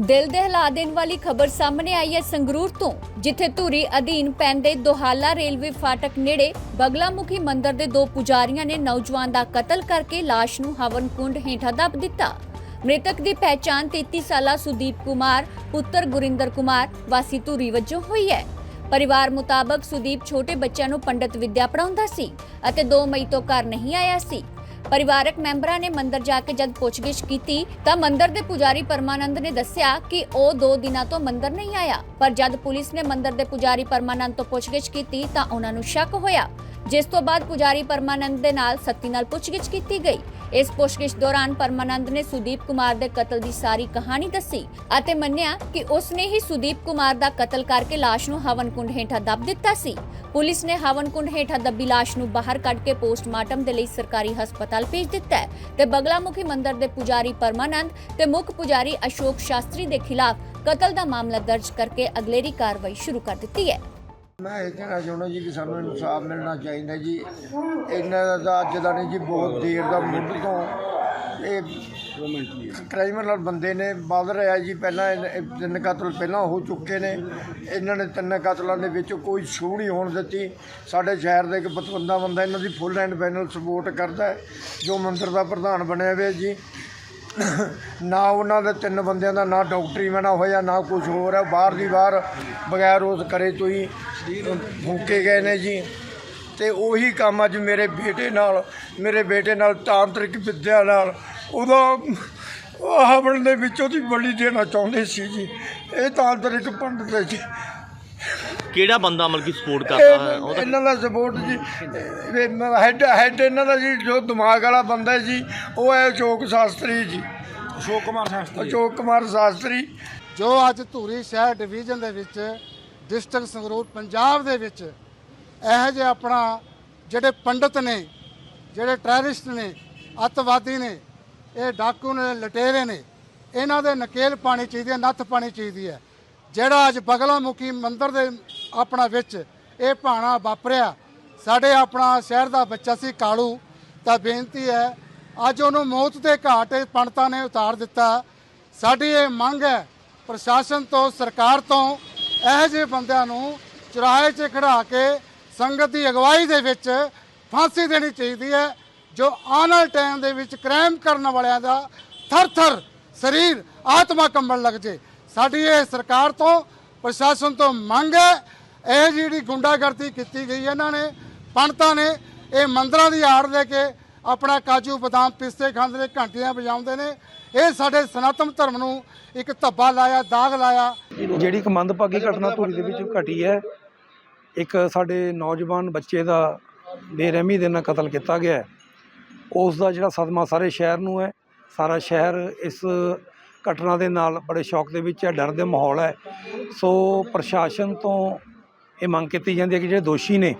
ਦਿਲ ਦਹਿਲਾ ਦੇਣ ਵਾਲੀ ਖਬਰ ਸਾਹਮਣੇ ਆਈ ਹੈ ਸੰਗਰੂਰ ਤੋਂ, ਜਿੱਥੇ ਧੂਰੀ ਅਧੀਨ ਪੈਂਦੇ ਦੋਹਾਲਾ ਰੇਲਵੇ ਫਾਟਕ ਨੇੜੇ ਬਗਲਾਮੁਖੀ ਮੰਦਿਰ ਦੇ ਦੋ ਪੁਜਾਰੀਆਂ ਨੇ ਨੌਜਵਾਨ ਦਾ ਕਤਲ ਕਰਕੇ ਲਾਸ਼ ਨੂੰ ਹਵਨ ਕੁੰਡ ਹੇਠਾਂ ਦੱਬ ਦਿੱਤਾ। ਮ੍ਰਿਤਕ ਦੀ ਪਹਿਚਾਣ 33 ਸਾਲਾ ਸੁਦੀਪ ਕੁਮਾਰ, ਪੁੱਤਰ ਗੁਰਿੰਦਰ ਕੁਮਾਰ, ਵਾਸੀ ਧੂਰੀ ਵਜੋਂ ਹੋਈ ਹੈ। ਪਰਿਵਾਰ ਮੁਤਾਬਕ ਸੁਦੀਪ ਛੋਟੇ ਬੱਚਿਆਂ ਨੂੰ ਪੰਡਿਤ ਵਿਦਿਆ ਪੜਾਉਂਦਾ ਸੀ ਅਤੇ 2 ਮਈ ਤੋਂ ਘਰ ਨਹੀਂ ਆਇਆ ਸੀ। ਪਰਿਵਾਰਕ ਮੈਂਬਰਾਂ ਨੇ ਮੰਦਿਰ ਜਾ ਕੇ ਜਦ ਪੁੱਛਗਿੱਛ ਕੀਤੀ ਤਾਂ ਮੰਦਿਰ ਦੇ ਪੁਜਾਰੀ ਪਰਮਾਨੰਦ ਨੇ ਦੱਸਿਆ ਕਿ ਉਹ 2 ਦਿਨਾਂ ਤੋਂ ਮੰਦਿਰ ਨਹੀਂ ਆਇਆ। ਪਰ ਜਦ ਪੁਲਿਸ ਨੇ ਮੰਦਿਰ ਦੇ ਪੁਜਾਰੀ ਪਰਮਾਨੰਦ ਤੋਂ ਪੁੱਛਗਿੱਛ ਕੀਤੀ ਤਾਂ ਉਹਨਾਂ ਨੂੰ ਸ਼ੱਕ ਹੋਇਆ, ਜਿਸ ਤੋਂ ਬਾਅਦ ਪੁਜਾਰੀ ਪਰਮਾਨੰਦ ਦੇ ਨਾਲ ਸਖਤੀ ਨਾਲ ਪੁੱਛਗਿੱਛ ਕੀਤੀ ਗਈ। ਇਸ ਪੁੱਛਗਿੱਛ ਦੌਰਾਨ ਪਰਮਾਨੰਦ ਨੇ ਸੁਦੀਪ ਕੁਮਾਰ ਦੇ ਕਤਲ ਦੀ ਸਾਰੀ ਕਹਾਣੀ ਦੱਸੀ ਅਤੇ ਮੰਨਿਆ ਕਿ ਉਸ ਹੀ ਸੁਦੀਪ ਕੁਮਾਰ ਦਾ ਕਤਲ ਕਰਕੇ ਲਾਸ਼ ਨੂੰ ਹਵਨ ਕੁੰਡ ਹੇਠਾਂ ਦੱਬ ਦਿੱਤਾ ਸੀ। ਪੁਲਿਸ ਨੇ ਹਵਨ ਕੁੰਡ ਹੇਠਾਂ ਦੱਬੀ ਲਾਸ਼ ਨੂੰ ਬਾਹਰ ਕੱਢ ਕੇ ਪੋਸਟਮਾਰਟਮ ਦੇ ਲਈ ਸਰਕਾਰੀ ਹਸਪਤਾਲ ਭੇਜ ਦਿੱਤਾ ਹੈ ਤੇ ਬਗਲਾਮੁਖੀ ਮੰਦਿਰ ਦੇ ਪੁਜਾਰੀ ਪਰਮਾਨੰਦ ਤੇ ਮੁੱਖ ਪੁਜਾਰੀ ਅਸ਼ੋਕ ਸ਼ਾਸਤਰੀ ਦੇ ਖਿਲਾਫ ਕਤਲ ਦਾ ਮਾਮਲਾ ਦਰਜ ਕਰਕੇ ਅਗਲੇਰੀ ਕਾਰਵਾਈ ਸ਼ੁਰੂ ਕਰ ਦਿੱਤੀ ਹੈ। ਮੈਂ ਇਹ ਕਹਿਣਾ ਚਾਹੁੰਦਾ ਜੀ ਕਿ ਸਾਨੂੰ ਇਨਸਾਫ ਮਿਲਣਾ ਚਾਹੀਦਾ ਜੀ। ਇਹਨਾਂ ਦਾ ਅੱਜ ਦਾ ਨਹੀਂ ਜੀ, ਬਹੁਤ ਦੇਰ ਦਾ ਮੁੱਢ ਤੋਂ ਇਹ ਕ੍ਰਾਈਮੀਨਲ ਬੰਦੇ ਨੇ ਵੱਧ ਰਿਹਾ ਜੀ। ਪਹਿਲਾਂ ਇਹ- ਤਿੰਨ ਕਤਲ ਪਹਿਲਾਂ ਹੋ ਚੁੱਕੇ ਨੇ। ਇਹਨਾਂ ਨੇ ਤਿੰਨ ਕਤਲਾਂ ਦੇ ਵਿੱਚ ਕੋਈ ਛੂਹ ਨਹੀਂ ਹੋਣ ਦਿੱਤੀ। ਸਾਡੇ ਸ਼ਹਿਰ ਦਾ ਇੱਕ ਪਤਵੰਦਾ ਬੰਦਾ ਇਹਨਾਂ ਦੀ ਫੁੱਲ ਐਂਡ ਫਾਈਨਲ ਸਪੋਰਟ ਕਰਦਾ ਹੈ, ਜੋ ਮੰਦਰ ਦਾ ਪ੍ਰਧਾਨ ਬਣਿਆ ਹੋਇਆ ਜੀ। ਨਾ ਉਹਨਾਂ ਦੇ ਤਿੰਨ ਬੰਦਿਆਂ ਦਾ ਨਾ ਡਾਕਟਰੀ ਮੈਨਾ ਹੋਇਆ, ਨਾ ਕੁਝ ਹੋਰ ਹੈ। ਬਾਹਰ ਦੀ ਬਾਹਰ ਬਗੈਰ ਉਸ ਕਰੇ ਤੋਂ ਹੀ ਫੂਕੇ ਗਏ ਨੇ ਜੀ। ਤੇ ਉਹੀ ਕੰਮ ਅੱਜ ਮੇਰੇ ਬੇਟੇ ਨਾਲ ਮੇਰੇ ਬੇਟੇ ਨਾਲ ਤਾਂਤਰਿਕ ਵਿਦਿਆ ਨਾਲ ਉਹਦਾ ਹਵਨ ਦੇ ਵਿੱਚ ਉਹਦੀ ਬਲੀ ਦੇਣਾ ਚਾਹੁੰਦੇ ਸੀ ਜੀ। ਇਹ ਤਾਂਤਰਿਕ ਪੰਡਤ ਹੈ ਜੀ। ਕਿਹੜਾ ਬੰਦਾ ਮਤਲਬ ਕਿ ਸਪੋਰਟ ਕਰਦਾ ਹੈ? ਉਹਦਾ ਇਹਨਾਂ ਦਾ ਸਪੋਰਟ ਜੀ। ਹੈਡ ਹੈਡ ਇਹਨਾਂ ਦਾ ਜੀ ਜੋ ਦਿਮਾਗ ਵਾਲਾ ਬੰਦਾ ਹੈ ਜੀ ਉਹ ਹੈ ਅਸ਼ੋਕ ਸ਼ਾਸਤਰੀ ਜੀ। ਅਸ਼ੋਕ ਕੁਮਾਰ ਸ਼ਾਸਤਰੀ। ਅਸ਼ੋਕ ਕੁਮਾਰ ਸ਼ਾਸਤਰੀ। ਜੋ ਅੱਜ ਧੂਰੀ ਸ਼ਹਿਰ ਡਿਵੀਜ਼ਨ ਦੇ ਵਿੱਚ ਡਿਸਟ੍ਰਿਕਟ ਸੰਗਰੂਰ ਪੰਜਾਬ ਦੇ ਵਿੱਚ ਇਹੋ ਜਿਹੇ ਆਪਣਾ ਜਿਹੜੇ ਪੰਡਤ ਨੇ, ਜਿਹੜੇ ਟੈਰਰਿਸਟ ਨੇ, ਅੱਤਵਾਦੀ ਨੇ, ਇਹ ਡਾਕੂ ਨੇ, ਲਟੇਰੇ ਨੇ, ਇਹਨਾਂ ਦੇ ਨਕੇਲ ਪਾਣੀ ਚਾਹੀਦੀ ਹੈ, ਨੱਥ ਪਾਣੀ ਚਾਹੀਦੀ ਹੈ। ਜਿਹੜਾ ਅੱਜ ਬਗਲਾ ਮੁਖੀ ਮੰਦਿਰ ਦੇ ਆਪਣਾ ਵਿੱਚ ਇਹ ਭਾਣਾ ਵਾਪਰਿਆ, ਸਾਡੇ ਆਪਣਾ ਸ਼ਹਿਰ ਦਾ ਬੱਚਾ ਸੀ ਕਾਲੂ, ਤਾਂ ਬੇਨਤੀ ਹੈ, ਅੱਜ ਉਹਨੂੰ ਮੌਤ ਦੇ ਘਾਟ ਪੰਡਤਾਂ ਨੇ ਉਤਾਰ ਦਿੱਤਾ। ਸਾਡੀ ਇਹ ਮੰਗ ਹੈ, ਪ੍ਰਸ਼ਾਸਨ ਤੋਂ, ਸਰਕਾਰ ਤੋਂ ਇਹੋ ਜਿਹੇ ਬੰਦਿਆਂ ਨੂੰ ਚੁਰਾਹੇ 'ਚ ਖੜਾ ਕੇ ਸੰਗਤ ਦੀ ਅਗਵਾਈ ਦੇ ਵਿੱਚ ਫਾਂਸੀ ਦੇਣੀ ਚਾਹੀਦੀ ਹੈ, ਜੋ ਆਉਣ ਵਾਲੇ ਟਾਈਮ ਦੇ ਵਿੱਚ ਕ੍ਰਾਈਮ ਕਰਨ ਵਾਲਿਆਂ ਦਾ ਥਰ-ਥਰ ਸਰੀਰ ਆਤਮਾ ਕੰਬਣ ਲੱਗ ਜੇ। ਸਾਡੀ ਇਹ ਸਰਕਾਰ ਤੋਂ, ਪ੍ਰਸ਼ਾਸਨ ਤੋਂ ਮੰਗ ਹੈ, ਇਹ ਜਿਹੜੀ ਗੁੰਡਾਗਰਦੀ ਕੀਤੀ ਗਈ ਇਹਨਾਂ ਨੇ, ਪੰਡਤਾਂ ਨੇ, ਇਹ ਮੰਦਰਾਂ ਦੀ ਆੜ ਲੈ ਕੇ ਆਪਣਾ ਕਾਜੂ ਬਦਾਮ ਪਿਸਤੇ ਖਾਂਦੇ ਨੇ, ਘੰਟੀਆਂ ਵਜਾਉਂਦੇ ਨੇ। ਇਹ ਸਾਡੇ ਸਨਾਤਨ ਧਰਮ ਨੂੰ ਇੱਕ ਧੱਬਾ ਲਾਇਆ, ਦਾਗ ਲਾਇਆ। ਜਿਹੜੀ ਇੱਕ ਮੰਦਭਾਗੀ ਘਟਨਾ ਧੂਰੀ ਦੇ ਵਿੱਚ ਘਟੀ ਹੈ, ਇੱਕ ਸਾਡੇ ਨੌਜਵਾਨ ਬੱਚੇ ਦਾ ਬੇਰਹਿਮੀ ਦੇ ਨਾਲ ਕਤਲ ਕੀਤਾ ਗਿਆ ਉਸ ਦਾ ਜਿਹੜਾ ਸਦਮਾ ਸਾਰੇ ਸ਼ਹਿਰ ਨੂੰ ਹੈ, ਸਾਰਾ ਸ਼ਹਿਰ ਇਸ ਘਟਨਾ ਦੇ ਨਾਲ ਬੜੇ ਸ਼ੌਕ ਦੇ ਵਿੱਚ ਹੈ, ਡਰ ਦੇ ਮਾਹੌਲ ਹੈ। ਸੋ ਪ੍ਰਸ਼ਾਸਨ ਤੋਂ ਇਹ ਮੰਗ ਕੀਤੀ ਜਾਂਦੀ ਹੈ ਕਿ ਜਿਹੜੇ ਦੋਸ਼ੀ ਨੇ,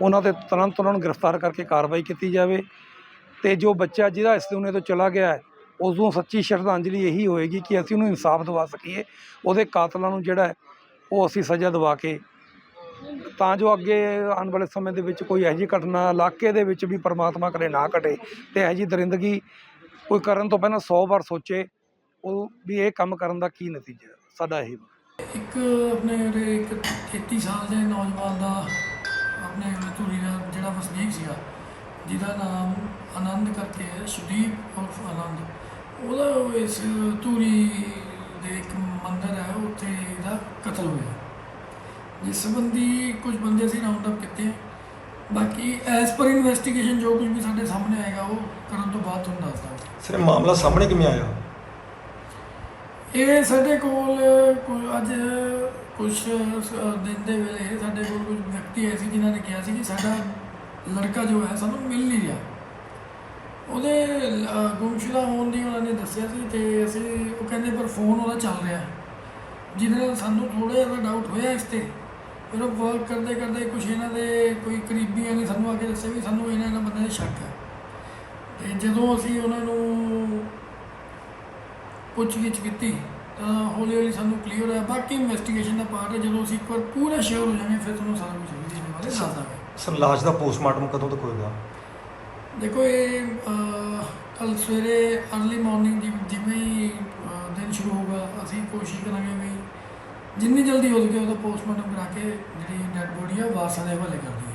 ਉਹਨਾਂ ਤੇ ਤੁਰੰਤ ਉਹਨਾਂ ਨੂੰ ਗ੍ਰਿਫਤਾਰ ਕਰਕੇ ਕਾਰਵਾਈ ਕੀਤੀ ਜਾਵੇ। ਤੇ ਜੋ ਬੱਚਾ ਜਿਹਦਾ ਇਸ ਦੁਨੀਆ ਤੋਂ ਚਲਾ ਗਿਆ ਹੈ ਉਸ ਨੂੰ ਸੱਚੀ ਸ਼ਰਧਾਂਜਲੀ ਇਹੀ ਹੋਏਗੀ ਕਿ ਅਸੀਂ ਉਹਨੂੰ ਇਨਸਾਫ ਦਿਵਾ ਸਕੀਏ, ਉਹਦੇ ਕਾਤਲਾਂ ਨੂੰ ਜਿਹੜਾ ਉਹ ਅਸੀਂ ਸਜ਼ਾ ਦਿਵਾ ਕੇ ਤਾਂ ਜੋ ਅੱਗੇ ਆਉਣ ਵਾਲੇ ਸਮੇਂ ਦੇ ਵਿੱਚ ਕੋਈ ਇਹੋ ਜਿਹੀ ਘਟਨਾ ਇਲਾਕੇ ਦੇ ਵਿੱਚ ਵੀ ਪਰਮਾਤਮਾ ਕਰੇ ਨਾ ਘਟੇ ਤੇ ਇਹੋ ਜਿਹੀ ਦਰਿੰਦਗੀ ਕੋਈ ਕਰਨ ਤੋਂ ਪਹਿਲਾਂ 100 ਵਾਰ ਸੋਚੇ, ਉਹ ਵੀ ਇਹ ਕੰਮ ਕਰਨ ਦਾ ਕੀ ਨਤੀਜਾ? ਸਾਡਾ ਇਹ ਇੱਕ ਆਪਣੇ ਉਰੇ 33 ਸਾਲ ਦੇ ਨੌਜਵਾਨ ਦਾ ਆਪਣੇ ਉਰੇ ਦਾ ਜਿਹੜਾ ਵਸਨੀਕ ਸੀਗਾ ਜਿਹਦਾ ਨਾਮ ਆਨੰਦ ਕਰਕੇ ਹੈ ਸੁਦੀਪ ਉਰਫ ਆਨੰਦ। ਉਹਦਾ ਇਸ ਧੂਰੀ ਦੇ ਇੱਕ ਮੰਦਿਰ ਹੈ ਉੱਥੇ ਇਹਦਾ ਕਤਲ ਹੋਇਆ। ਜਿਸ ਸੰਬੰਧੀ ਕੁਝ ਬੰਦੇ ਅਸੀਂ ਰਾਉਂਡ ਅਪ ਕੀਤੇ। ਬਾਕੀ ਐਸ ਪਰ ਇਨਵੈਸਟੀਗੇਸ਼ਨ ਜੋ ਕੁਝ ਵੀ ਸਾਡੇ ਸਾਹਮਣੇ ਆਏਗਾ ਉਹ ਕਰਨ ਤੋਂ ਬਾਅਦ ਤੁਹਾਨੂੰ ਦੱਸ ਦਾਂਗੇ। ਸਰ ਇਹ ਮਾਮਲਾ ਸਾਹਮਣੇ ਕਿਵੇਂ ਆਇਆ? ਇਹ ਸਾਡੇ ਕੋਲ ਕੋਈ ਅੱਜ ਕੁਝ ਦਿਨ ਦੇ ਵੇਲੇ ਸਾਡੇ ਕੋਲ ਕੁਝ ਵਿਅਕਤੀ ਆਏ ਸੀ ਜਿਨ੍ਹਾਂ ਨੇ ਕਿਹਾ ਸੀ ਕਿ ਸਾਡਾ ਲੜਕਾ ਜੋ ਹੈ, ਸਾਨੂੰ ਮਿਲ ਨਹੀਂ ਰਿਹਾ। ਉਹਦੇ ਗੁੰਮਸ਼ੁਦਾ ਹੋਣ ਦੀ ਉਹਨਾਂ ਨੇ ਦੱਸਿਆ ਸੀ ਤੇ ਅਸੀਂ, ਉਹ ਕਹਿੰਦੇ ਪਰ ਫੋਨ ਉਹਦਾ ਚੱਲ ਰਿਹਾ ਜਿਹਦੇ ਨਾਲ ਸਾਨੂੰ ਥੋੜਾ ਜਿਹਾ ਡਾਊਟ ਹੋਇਆ ਇਸ ਤੇ। ਫਿਰ ਉਹ ਵਰਕ ਕਰਦੇ ਕਰਦੇ ਕੁਝ ਇਹਨਾਂ ਦੇ ਕੋਈ ਕਰੀਬੀਆਂ ਨੇ ਸਾਨੂੰ ਆ ਕੇ ਦੱਸਿਆ ਵੀ ਸਾਨੂੰ ਇਹਨਾਂ ਇਹਨਾਂ ਬੰਦਿਆਂ ਦੇ ਸ਼ੱਕ ਹੈ। ਤੇ ਜਦੋਂ ਅਸੀਂ ਉਹਨਾਂ ਨੂੰ ਪੁੱਛਗਿੱਛ ਕੀਤੀ, ਤਾਂ ਹੌਲੀ ਹੌਲੀ ਸਾਨੂੰ ਕਲੀਅਰ ਹੋਇਆ। ਬਾਕੀ ਇਨਵੈਸਟੀਗੇਸ਼ਨ ਦਾ ਪਾਰਟ ਹੈ, ਜਦੋਂ ਅਸੀਂ ਇੱਕ ਵਾਰ ਪੂਰਾ ਸ਼ੋਰ ਹੋ ਜਾਵਾਂਗੇ, ਫਿਰ ਤੁਹਾਨੂੰ ਸਾਰਾ ਕੁਝ ਇਹਦੇ ਬਾਰੇ ਦੱਸ ਦਾਂਗੇ ਸਰ ਲਾਸ਼ ਦਾ ਪੋਸਟਮਾਰਟਮ ਕਦੋਂ ਤੱਕ ਹੋਏਗਾ? ਦੇਖੋ ਇਹ ਕੱਲ ਸਵੇਰੇ ਅਰਲੀ ਮਾਰਨਿੰਗ ਜਿਵੇਂ ਹੀ ਅਹ, ਦਿਨ ਸ਼ੁਰੂ ਹੋਗਾ ਅਸੀਂ ਕੋਸ਼ਿਸ਼ ਕਰਾਂਗੇ ਵੀ ਜਿੰਨੀ ਜਲਦੀ ਹੋ ਸਕੇ ਉਹਦਾ ਪੋਸਟਮਾਰਟਮ ਕਰਾ ਕੇ ਜਿਹੜੀ ਡੈਡ ਬੋਡੀ ਆ ਵਾਰਸਾਂ ਦੇ ਹਵਾਲੇ ਕਰ ਦਈਏ